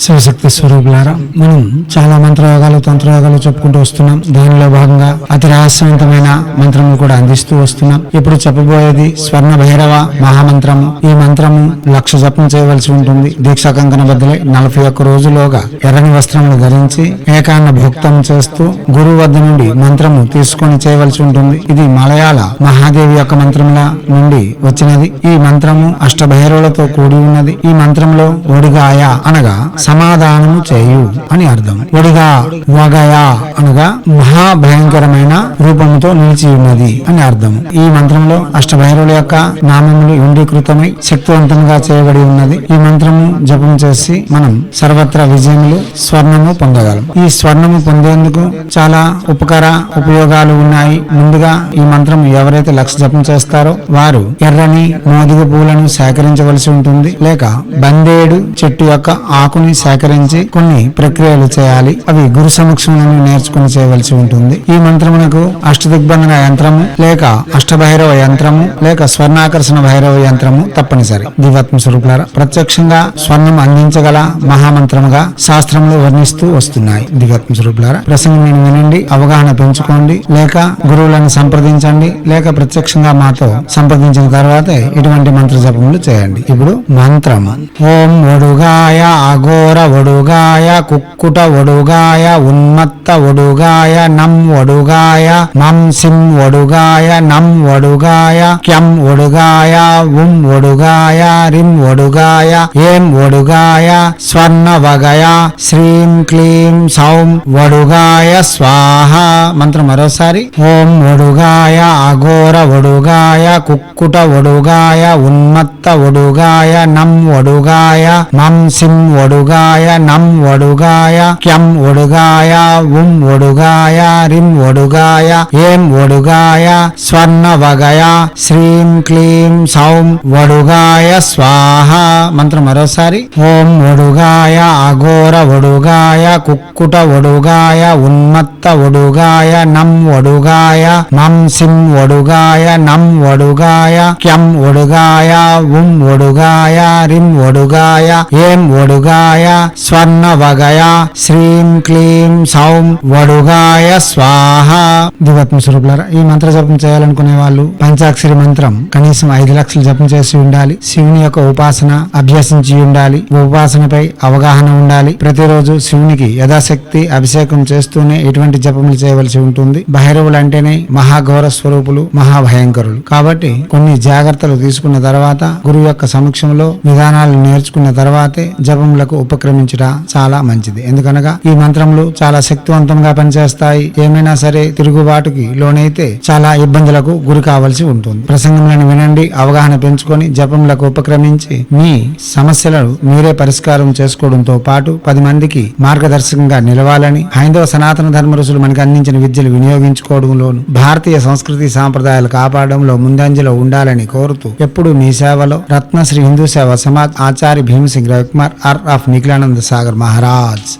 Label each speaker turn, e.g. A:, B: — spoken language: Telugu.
A: శివశక్తి స్వరూపులారా మనం చాలా మంత్రయోగాలు తంత్రయోగాలు చెప్పుకుంటూ వస్తున్నాం. దానిలో భాగంగా అతి రహస్యవంతమైన మంత్రము కూడా అందిస్తూ వస్తున్నాం. ఇప్పుడు చెప్పబోయేది స్వర్ణ భైరవ మహామంత్రము. ఈ మంత్రము లక్ష జపం చేయవలసి ఉంటుంది. దీక్షా కంకణ బద్దలై నలభై ఒక్క రోజులోగా ఎర్రని వస్త్రములు ధరించి ఏకాన్న భుక్తం చేస్తూ గురువు వద్ద నుండి మంత్రము తీసుకొని చేయవలసి ఉంటుంది. ఇది మలయాళ మహాదేవి యొక్క మంత్రముల నుండి వచ్చినది. ఈ మంత్రము అష్టభైరవులతో కూడి ఉన్నది. ఈ మంత్రంలో ఒడిగాయ అనగా సమాధానము చేయు అని అర్థం. ఒడిగా వగయా అనగా మహాభయంకరమైన రూపముతో నిలిచి ఉన్నది అని అర్థం. ఈ మంత్రంలో అష్టభైరవుల యొక్క నామములు ఇండీకృతమై శక్తివంతంగా చేయబడి ఉన్నది. ఈ మంత్రము జపం చేసి మనం సర్వత్రా విజయములు స్వర్ణము పొందగలం. ఈ స్వర్ణము పొందేందుకు చాలా ఉపకార ఉపయోగాలు ఉన్నాయి. ముందుగా ఈ మంత్రం ఎవరైతే లక్ష జపం చేస్తారో వారు ఎర్రని మోదుగ పూలను సేకరించవలసి ఉంటుంది. లేక బందేడు చెట్టు యొక్క ఆకుని సేకరించి కొన్ని ప్రక్రియలు చేయాలి. అవి గురు సమక్షంలో నేర్చుకుని చేయవలసి ఉంటుంది. ఈ మంత్రమునకు అష్టదిగ్బంధన యంత్రము లేక అష్టభైరవ యంత్రము లేక స్వర్ణాకర్షణ భైరవ యంత్రము తప్పనిసరి. దివాత్మ స్వరూపులారా ప్రత్యక్షంగా స్వర్ణం అందించగల మహామంత్రముగా శాస్త్రములు వర్ణిస్తూ వస్తున్నాయి. దివాత్మ స్వరూపులారా ప్రసంగం వినండి అవగాహన పెంచుకోండి లేక గురువులను సంప్రదించండి లేక ప్రత్యక్షంగా మాతో సంప్రదించిన తర్వాతే ఇటువంటి మంత్ర జపములు చేయండి. ఇప్పుడు మంత్రము. ఓం ఒడుగాయ ఘోర ఒడుగాయ కుక్కుట ఒడుగాయ ఉన్మత్త ఒడుగాయ నం ఒడుగాయ మం సిం ఒడుగాయ నం ఒడుగాయ క్యం ఒడుగాయ ఉం ఒడుగాయ రిం ఒడుగాయ ఏం ఒడుగాయ స్వర్ణ వగయ శ్రీం క్లీం సౌం ఒడుగాయ స్వాహ. మంత్రం మరోసారి. ఓం ఒడుగాయ అఘోర ఒడుగాయ కుక్కుట ఒడుగాయ ఉన్మత్త ఒడుగాయ నం ఒడుగాయ మం సిం ఒడుగాయ ఒడుగాయ నం ఒడుగాయ క్యం ఒడుగాయ ఉం ఒడుగాయ రిం ఒడుగాయ ఏం ఒడుగాయ స్వర్ణ వగయ శ్రీం క్లీం సౌం ఒడుగాయ స్వాహ మంత్రం మరోసారి. ఓం ఒడుగాయ అఘోర ఒడుగాయ కుక్కుట ఒడుగాయ ఉన్మత్త ఒడుగాయ నం ఒడుగాయ మం సిం ఒడుగాయ నం ఒడుగాయ క్యం ఒడుగాయ ఉం ఒడుగాయ రిం ఒడుగాయ ఏం ఒడుగాయ స్వర్ణ వగయ శ్రీం క్లీం సౌం వడుగాయ స్వాహ. దివత్మ స్వరూపులారా ఈ మంత్ర జపం చేయాలనుకునే వాళ్ళు పంచాక్షరి మంత్రం కనీసం ఐదు లక్షలు జపం చేసి ఉండాలి. శివుని యొక్క ఉపాసన అభ్యసించి ఉండాలి. ఉపాసనపై అవగాహన ఉండాలి. ప్రతిరోజు శివునికి యథాశక్తి అభిషేకం చేస్తూనే ఎటువంటి జపములు చేయవలసి ఉంటుంది. భైరవులు అంటేనే మహాఘోర స్వరూపులు మహాభయంకరులు. కాబట్టి కొన్ని జాగ్రత్తలు తీసుకున్న తర్వాత గురువు యొక్క సమక్షంలో విధానాలు నేర్చుకున్న తర్వాతే జపములకు ఉపక్రమించుట చాలా మంచిది. ఎందుకనగా ఈ మంత్రములు చాలా శక్తివంతంగా పనిచేస్తాయి. ఏమైనా సరే తిరుగుబాటుకి లోనైతే చాలా ఇబ్బందులకు గురి కావాల్సి ఉంటుంది. ప్రసంగంలను వినండి అవగాహన పెంచుకొని జపములకు ఉపక్రమించి మీ సమస్యలను మీరే పరిష్కారం చేసుకోవడంతో పాటు పది మందికి మార్గదర్శకంగా నిలవాలని హైందవ సనాతన ధర్మ ఋషులు మనకు అందించిన విద్యలు వినియోగించుకోవడంలోను భారతీయ సంస్కృతి సాంప్రదాయాలు కాపాడంలో ముందంజలో ఉండాలని కోరుతూ ఎప్పుడు మీ సేవలో రత్నశ్రీ హిందూ సేవ సమాజ్ ఆచార్య భీమసింగ్ రవికుమార్ ఆర్ ఆఫ్ నిఖిలానంద సాగర్ మహారాజ్